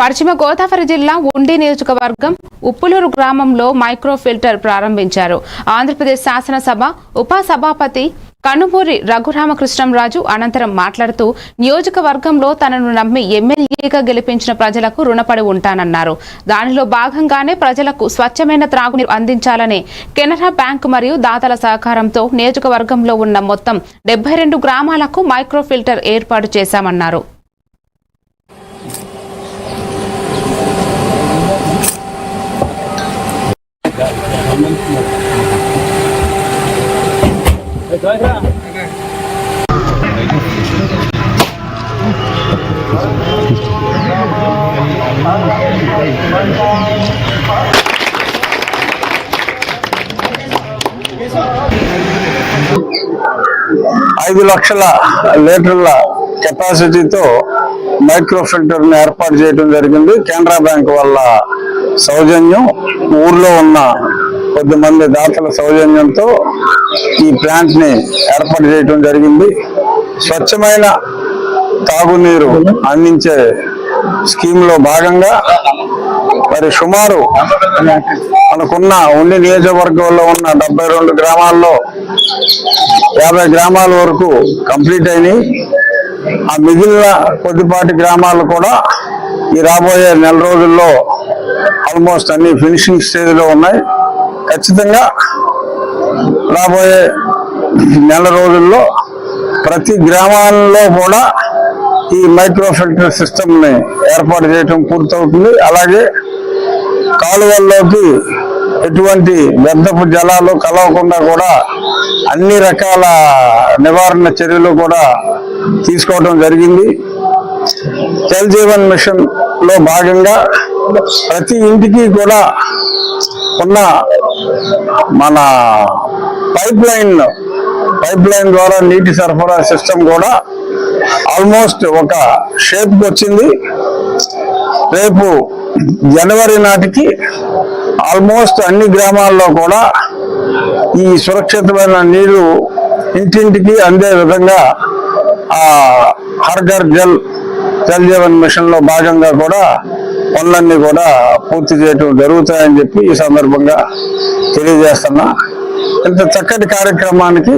పశ్చిమ గోదావరి జిల్లా ఉండి నియోజకవర్గం ఉప్పులూరు గ్రామంలో మైక్రో ఫిల్టర్ ప్రారంభించారు. ఆంధ్రప్రదేశ్ శాసనసభ ఉపసభాపతి కనుమూరి రఘురామకృష్ణంరాజు అనంతరం మాట్లాడుతూ నియోజకవర్గంలో తనను నమ్మి ఎమ్మెల్యేగా గెలిపించిన ప్రజలకు రుణపడి ఉంటానన్నారు. దానిలో భాగంగానే ప్రజలకు స్వచ్ఛమైన త్రాగునీరు అందించాలని కెనరా బ్యాంక్ మరియు దాతల సహకారంతో నియోజకవర్గంలో ఉన్న మొత్తం డెబ్బై రెండు గ్రామాలకు మైక్రో ఫిల్టర్ ఏర్పాటు చేశామన్నారు. ఐదు లక్షల లీటర్ల కెపాసిటీతో మైక్రో ఫిల్టర్ని ఏర్పాటు చేయడం జరిగింది. కెనరా బ్యాంక్ వల్ల సౌజన్యం. ఊర్లో ఉన్న కొద్దిమంది దాతల సౌజన్యంతో ఈ ప్లాంట్ని ఏర్పాటు చేయడం జరిగింది. స్వచ్ఛమైన తాగునీరు అందించే స్కీమ్లో భాగంగా మరి సుమారు మనకున్న ఉండి నియోజకవర్గంలో ఉన్న డెబ్బై రెండు గ్రామాల్లో యాభై గ్రామాల వరకు కంప్లీట్ అయినాయి. ఆ మిగిలిన కొద్దిపాటి గ్రామాలు కూడా ఈ రాబోయే నెల రోజుల్లో ఆల్మోస్ట్ అన్ని ఫినిషింగ్ స్టేజ్లో ఉన్నాయి. ఖచ్చితంగా రాబోయే నెల రోజుల్లో ప్రతి గ్రామాల్లో కూడా ఈ మైక్రో ఫిల్టర్ సిస్టమ్ని ఏర్పాటు చేయటం పూర్తవుతుంది. అలాగే కాలువల్లోకి ఎటువంటి వ్యర్థపు జలాలు కలవకుండా కూడా అన్ని రకాల నివారణ చర్యలు కూడా తీసుకోవడం జరిగింది. జల్ జీవన్ మిషన్లో భాగంగా ప్రతి ఇంటికి కూడా ఉన్న మన పైప్ లైన్ పైప్ లైన్ ద్వారా నీటి సరఫరా సిస్టమ్ కూడా ఆల్మోస్ట్ ఒక షేప్కి వచ్చింది. రేపు జనవరి నాటికి ఆల్మోస్ట్ అన్ని గ్రామాల్లో కూడా ఈ సురక్షితమైన నీరు ఇంటింటికి అందే విధంగా ఆ హర్ ఘర్ జల్ జల్ జీవన్ మిషన్లో భాగంగా కూడా పనులన్నీ కూడా పూర్తి చేయటం జరుగుతాయని చెప్పి ఈ సందర్భంగా తెలియజేస్తున్నా. ఇంత చక్కటి కార్యక్రమానికి